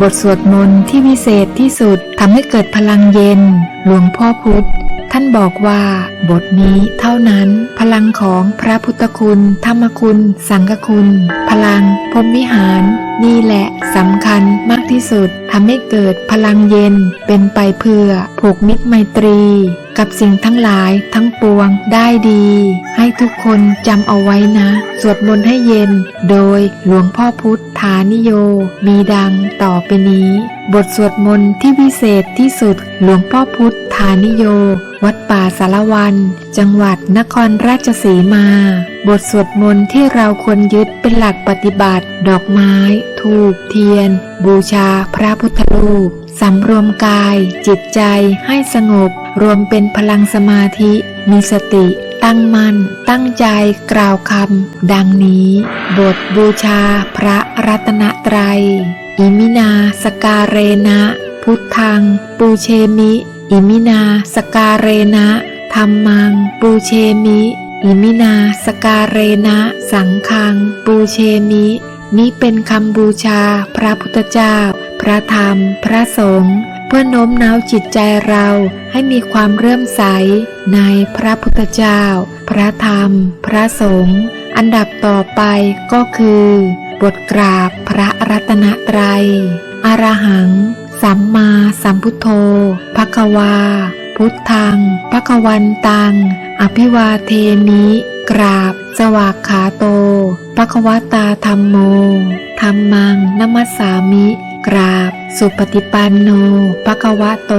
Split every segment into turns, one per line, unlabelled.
บทสวดมนต์ที่วิเศษที่สุดทำให้เกิดพลังเย็น หลวงพ่อพุธท่านบอกว่า บทนี้เท่านั้นพลังของพระพุทธคุณ ธรรมคุณ สังฆคุณ พลังพรมวิหาร นี่แหละสำคัญมาก ที่สุดทำให้เกิดพลังเย็นเป็นไปเพื่อผูกมิตรไมตรี กับสิ่งทั้งหลายทั้งปวงได้ดี ให้ทุกคนจำเอาไว้นะ สวดมนต์ให้เย็น โดยหลวงพ่อพุทธานิโย มีดังต่อไปนี้ บทสวดมนต์ที่วิเศษที่สุดหลวงพ่อพุทธานิโย วัดป่าสารวัน จังหวัดนครราชสีมา บทสวดมนต์ที่เราควรยึดเป็นหลักปฏิบัติ ดอกไม้ ทูบเทียน บูชาพระพุทธรูปสำรวมกาย จิตใจให้สงบ รวมเป็นพลังสมาธิ มีสติ ตั้งมั่น ตั้งใจกล่าวคำดังนี้ บทบูชาพระรัตนตรัย อิมินาสกาเรนะ พุทธัง ปูเชมิ อิมินาสกาเรนะ ธรรมัง ปูเชมิอิมินาสการเรนะ สังฆัง ปูเชมิ นี้เป็นคำบูชา พระพุทธเจ้า พระธรรม พระสงฆ์เพื่อโน้มน้าวจิตใจเราให้มีความเริ่มใสในพระพุทธเจ้า พระธรรม พระสงฆ์อันดับต่อไปก็คือ บทกราบพระรัตนตรัยอรหัง สัมมาสัมพุทโธภควา พุทธังภควันตัง อภิวาเทมิ กราบ สวากขาโตภควตาธรรมโมธรรมังนมัสสามิ กราบ สุปฏิปันโนภควะโต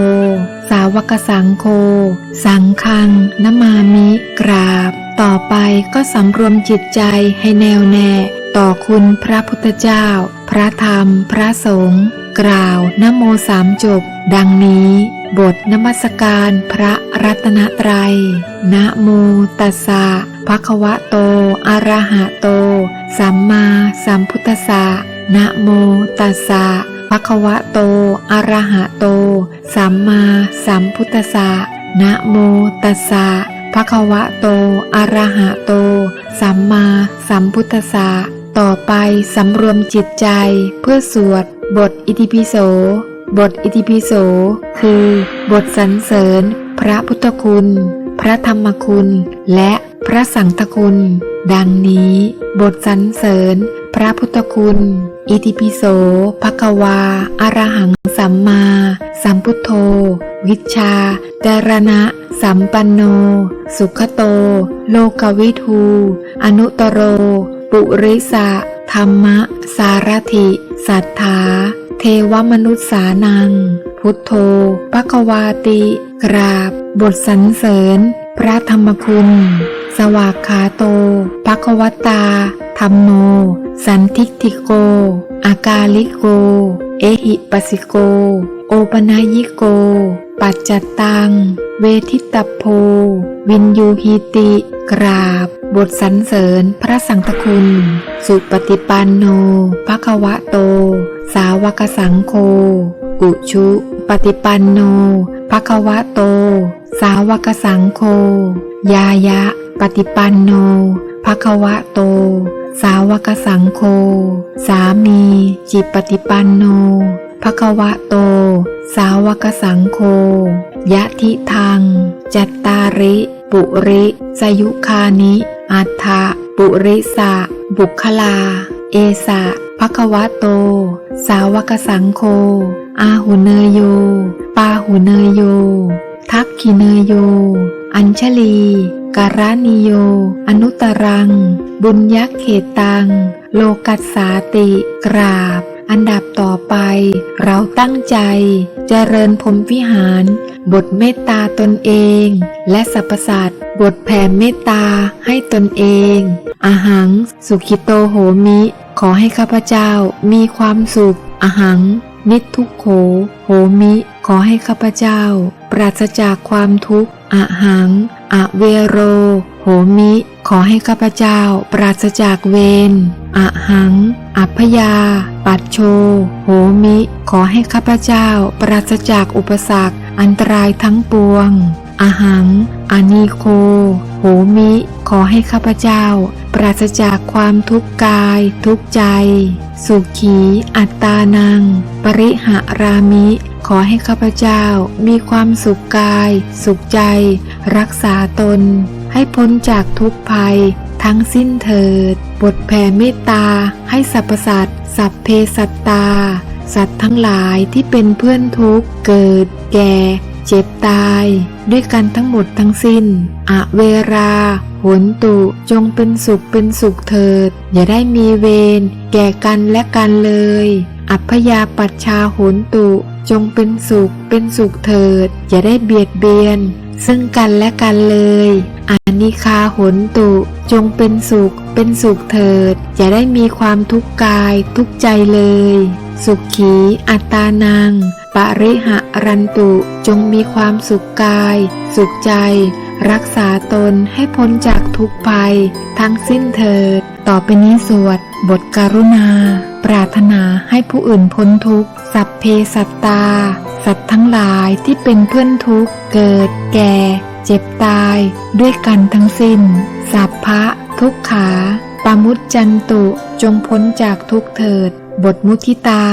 สาวกสังโฆ สังฆังนมามิ กราบ ต่อไปก็สำรวมจิตใจให้แน่วแน่ ต่อคุณพระพุทธเจ้า พระธรรม พระสงฆ์ กล่าวนโมสามจบ ดังนี้ บทนมัสการพระรัตนตรัย นะโมตัสสะภะคะวะโต อะระหะโต สัมมาสัมพุทธัสสะ นะโมตัสสะภะคะวะโต อะระหะโต สัมมาสัมพุทธัสสะ นะโมตัสสะภะคะวะโต อะระหะโต สัมมาสัมพุทธัสสะ ต่อไปสำรวมจิตใจเพื่อสวดบทอิติปิโส บทอิติปิโส คือ บทสรรเสริญ พระพุทธคุณ พระธรรมคุณ และพระสังฆคุณ ดังนี้ บทสรรเสริญ พระพุทธคุณ อิติปิโสภควาอรหังสัมมา สัมพุทโธ วิชชาดารณะ สัมปันโน สุขโต โลกวิทูอนุตโร ปุริสะธรรมะสารถิ สัทธา เทวมนุษย์สานัง พุทโธปะควาติ กราบ บทสรรเสริญ พระธรรมคุณ สวากขาโตปะควตาธรรมโม สันทิฏฐิโก อากาลิโก เอหิปัสิโก โอปนายิโก ปัจจัตตัง เวทิตโพ วินยูหิติ กราบ บทสรรเสริญพระสังฆคุณ สุปฏิปันโนภควะโต สาวกสังโฆอุชุ ปฏิปันโนภควะโต สาวกสังโฆยายะ ปฏิปันโนภควะโต สาวกสังโฆสามี จิปฏิปันโนภควะโต สาวกสังโฆยะทิทัง จัตตาริ ปุริ สยุคานิ อัฏฐะปุริสะ บุคลา เอสะภควะโต สาวกสังโฆอาหุเนยโย ปาหุเนยโย ทักขิเนยโย อัญชลีการานิโย อนุตรัง บุญยักเขตัง โลกัสสาติ กราบ อันดับต่อไป เราตั้งใจเจริญพรมวิหาร บทเมตตาตนเอง และสรรพสัตว์บทแผ่เมตตาให้ตนเองอาหัง สุขิโตโหมิ ขอให้ข้าพเจ้ามีความสุขอาหัง นิทุกโข โหมิ ขอให้ข้าพเจ้า ปราศจากความทุกข์อะหังอะเวโร โหมิ ขอให้ข้าพเจ้าปราศจากเวรอหัง อัพยา ปัดโช โหมิ ขอให้ข้าพเจ้าปราศจากอุปสรรค อันตรายทั้งปวงอาหังอานีโค โหมิ ขอให้ข้าพเจ้า ปราศจากความทุกข์กาย ทุกข์ใจ สุขี อัตตานัง ปริหารามิ ขอให้ข้าพเจ้ามีความสุขกาย สุขใจ รักษาตน ให้พ้นจากทุกภัย ทั้งสิ้นเถิด บทแผ่เมตตา ให้สรรพสัตว์สัพเพสัตตา สัตว์ทั้งหลายที่เป็นเพื่อนทุกเกิด แก่ เจ็บตาย ด้วยกันทั้งหมดทั้งสิ้น อเวราโหนตุจงเป็นสุขเป็นสุขเถิด อย่าได้มีเวรแก่กันและกันเลย อัพยาปัชชาโหนตุ จงเป็นสุขเป็นสุขเถิด อย่าได้เบียดเบียน ซึ่งกันและกันเลยอานิคาหนตุ จงเป็นสุขเป็นสุขเถิด อย่าได้มีความทุกข์กายทุกใจเลย สุขีอัตตานังปริหะรันตุ จงมีความสุขกาย สุขใจ รักษาตนให้พ้นจากทุกภัย ทั้งสิ้นเถิด ต่อไปนี้สวด บทการุณา ปรารถนาให้ผู้อื่นพ้นทุกข์ สัพเพสัตตา สัตว์ทั้งหลายที่เป็นเพื่อนทุกข์ เกิด แก่ เจ็บตาย ด้วยกันทั้งสิ้น สัพพะ ทุกขาปามุจจันตุจงพ้นจากทุกเถิด บทมุทิตา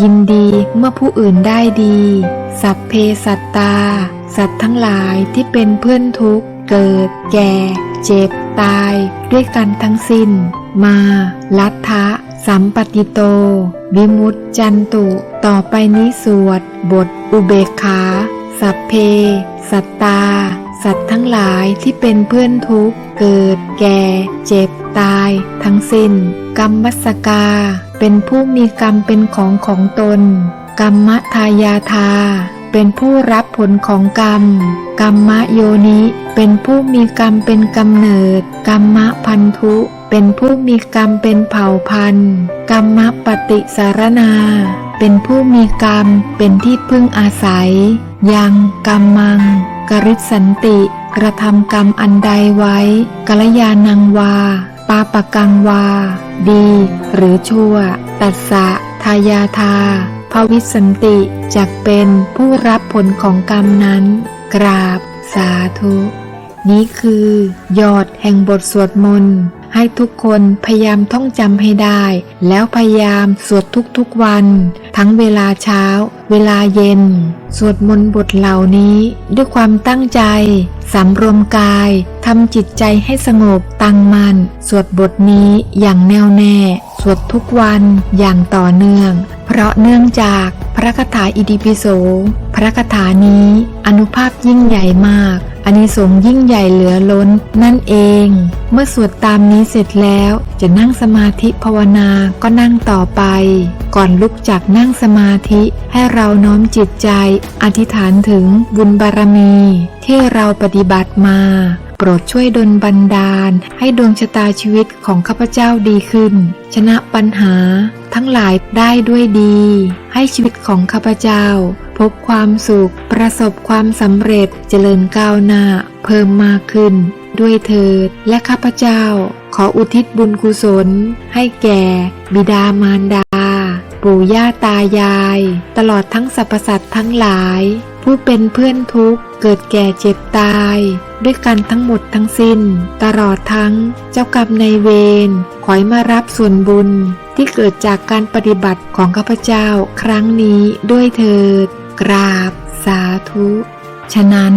ยินดีเมื่อผู้อื่นได้ดี สัพเพสัตตา สัตว์ทั้งหลายที่เป็นเพื่อนทุกข์ เกิด แก่ เจ็บ ตาย ด้วยกันทั้งสิ้น มา ลัทธะสัมปติโต วิมุตจันตุ ต่อไปนี้สวด บท อุเบกขา สัพเพ สัตตา สัตว์ทั้งหลายที่เป็นเพื่อนทุกข์ เกิด แก่ เจ็บ ตาย ทั้งสิ้น กรรมมัสกา เป็นผู้มีกรรมเป็นของของตน กรรมทายาทา เป็นผู้รับผลของกรรม กรรมโยนิ เป็นผู้มีกรรมเป็นกำเนิด กรรมพันธุเป็นผู้มีกรรมเป็นเผ่าพันธุ์ กรรมปฏิสารนา เป็นผู้มีกรรม เป็นที่พึ่งอาศัย ยังกรรมัง กริสันติ กระทำกรรมอันใดไว้กัลยาณังวา ปาปกังวา ดี หรือชั่ว ตัสสะทายาทาภวิสันติจักเป็นผู้รับผลของกรรมนั้น กราบ สาธุ นี้คือ ยอดแห่งบทสวดมนต์ ให้ทุกคนพยายามท่องจำให้ได้ แล้วพยายามสวดทุกๆวัน ทั้งเวลาเช้า เวลาเย็น สวดมนต์บทเหล่านี้ ด้วยความตั้งใจสำรวมกายทำจิตใจให้สงบตั้งมัน่นสวดบทนี้อย่างแน่วแน่ สวดทุกวันอย่างต่อเนื่อง เพราะเนื่องจากพระคาถาอิติปิโส พระคาถานี้อนุภาพยิ่งใหญ่มาก อานิสงส์ยิ่งใหญ่เหลือล้นนั่นเอง เมื่อสวดตามนี้เสร็จแล้วจะนั่งสมาธิภาวนาก็นั่งต่อไป ก่อนลุกจากนั่งสมาธิให้เราน้อมจิตใจ อธิษฐานถึงบุญบารมี ที่เราปฏิบัติมา โปรดช่วยดลบันดาล ให้ดวงชะตาชีวิตของข้าพเจ้าดีขึ้น ชนะปัญหา ทั้งหลายได้ด้วยดี ให้ชีวิตของข้าพเจ้า พบความสุข ประสบความสำเร็จเจริญก้าวหน้า เพิ่มมากขึ้น ด้วยเถิด และข้าพเจ้า ขออุทิศบุญกุศล ให้แก่ บิดามารดา ปู่ย่าตายาย ตลอดทั้งสรรพสัตว์ทั้งหลาย ผู้เป็นเพื่อนทุกข์ เกิดแก่เจ็บตาย ด้วยกันทั้งหมดทั้งสิ้น ตลอดทั้งเจ้ากรรมในายเวรขอยมารับส่วนบุญ ที่เกิดจากการปฏิบัติของข้าพเจ้าครั้งนี้ด้วยเถิด กราบ สาธุ ฉะนั้น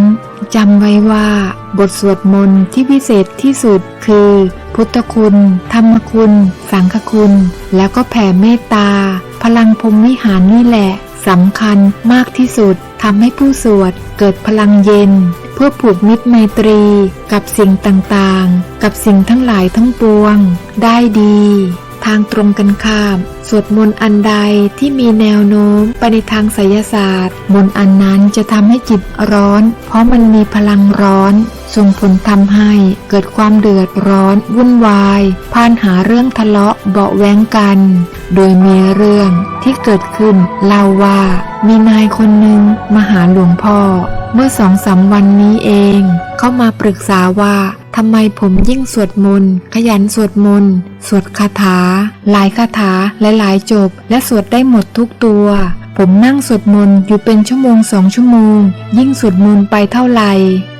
จำไว้ว่าบทสวดมนต์ที่พิเศษที่สุดคือ พุทธคุณ ธรรมคุณ สังฆคุณ แล้วก็แผ่เมตตา พลังพรมวิหารนี่แหละสำคัญมากที่สุดทำให้ผู้สวดเกิดพลังเย็น เพื่อผูกมิตรไมตรี กับสิ่งต่างๆ กับสิ่งทั้งหลายทั้งปวง ได้ดี ทางตรงกันข้าม สวดมนต์อันใดที่มีแนวโน้มไปในทางไสยศาสตร์ มนต์อันนั้นจะทำให้จิตร้อน เพราะมันมีพลังร้อนส่งผลทำให้เกิดความเดือดร้อน วุ่นวายพานหาเรื่องทะเลาะเบาะแว้งกัน โดยมีเรื่องที่เกิดขึ้นเล่าว่า มีนายคนหนึ่งมาหาหลวงพ่อ เมื่อสองสามวันนี้เอง เขามาปรึกษาว่า ทำไมผมยิ่งสวดมนต์ขยันสวดมนต์สวดคาถา หลายคาถาหลายๆจบ และสวดได้หมดทุกตัว ผมนั่งสวดมนต์อยู่เป็นชั่วโมงสองชั่วโมง ยิ่งสวดมนต์ไปเท่าไหร่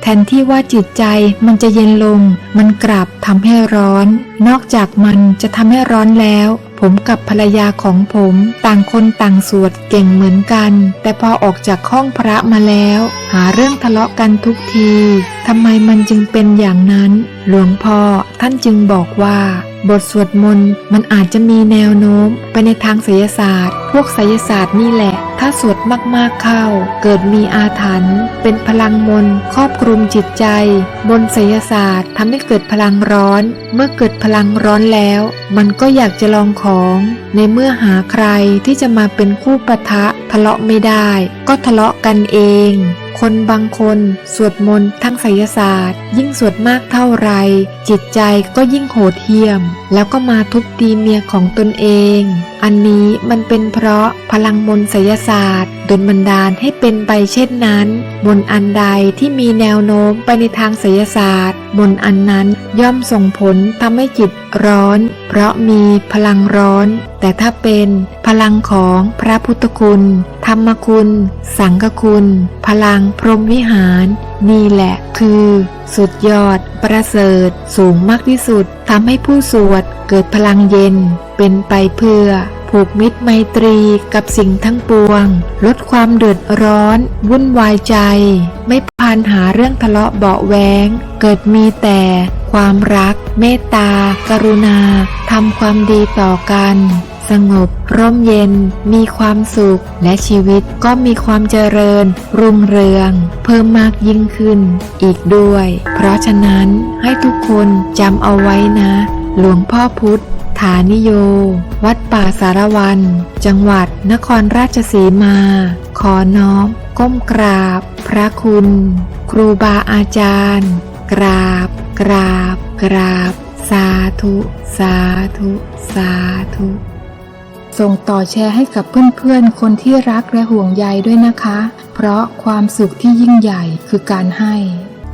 แทนที่ว่าจิตใจมันจะเย็นลง มันกลับทำให้ร้อน นอกจากมันจะทำให้ร้อนแล้ว ผมกับภรรยาของผมต่างคนต่างสวดเก่งเหมือนกัน แต่พอออกจากห้องพระมาแล้ว หาเรื่องทะเลาะกันทุกทีทำไมมันจึงเป็นอย่างนั้น หลวงพ่อท่านจึงบอกว่า บทสวดมนต์มันอาจจะมีแนวโน้ม ไปในทางไสยศาสตร์ พวกไสยศาสตร์นี่แหละ ถ้าสวดมากๆเข้า เกิดมีอาถรรพ์ เป็นพลังมนครอบคลุมจิตใจ บนไสยศาสตร์ทำให้เกิดพลังร้อน เมื่อเกิดพลังร้อนแล้ว มันก็อยากจะลองของ ในเมื่อหาใครที่จะมาเป็นคู่ปะทะทะเลาะไม่ได้ ก็ทะเลาะกันเอง คนบางคนสวดมนต์ทั้งไสยศาสตร์ ยิ่งสวดมากเท่าไร จิตใจก็ยิ่งโหดเหี้ยม แล้วก็มาทุบตีเมียของตนเอง อันนี้มันเป็นเพราะพลังมนต์ไสยศาสตร์ ดลบันดาลให้เป็นไปเช่นนั้น มนอันใดที่มีแนวโน้มไปในทางไสยศาสตร์ มนอันนั้นย่อมส่งผลทำให้จิตร้อน เพราะมีพลังร้อน แต่ถ้าเป็นพลังของพระพุทธคุณ ธรรมคุณ สังฆคุณ พลังพรหมวิหาร นี่แหละคือ สุดยอด ประเสริฐ สูงมากที่สุดทำให้ผู้สวดเกิดพลังเย็น เป็นไปเพื่อ ผูกมิตรไมตรีกับสิ่งทั้งปวง ลดความเดือดร้อน วุ่นวายใจ ไม่พานหาเรื่องทะเลาะเบาแวงเกิดมีแต่ความรัก เมตตา กรุณาทำความดีต่อกัน สงบ ร่มเย็น มีความสุข และชีวิตก็มีความเจริญ รุ่งเรือง เพิ่มมากยิ่งขึ้น อีกด้วย เพราะฉะนั้นให้ทุกคนจำเอาไว้นะ หลวงพ่อพุธ ฐานิโย วัดป่าสารวัน จังหวัดนครราชสีมา ขอน้อม ก้มกราบ พระคุณ ครูบาอาจารย์ กราบ กราบ กราบ สาธุ สาธุ สาธุ ส่งต่อแชร์ให้กับเพื่อนๆ คนที่รักและห่วงใยด้วยนะคะ เพราะความสุขที่ยิ่งใหญ่คือการให้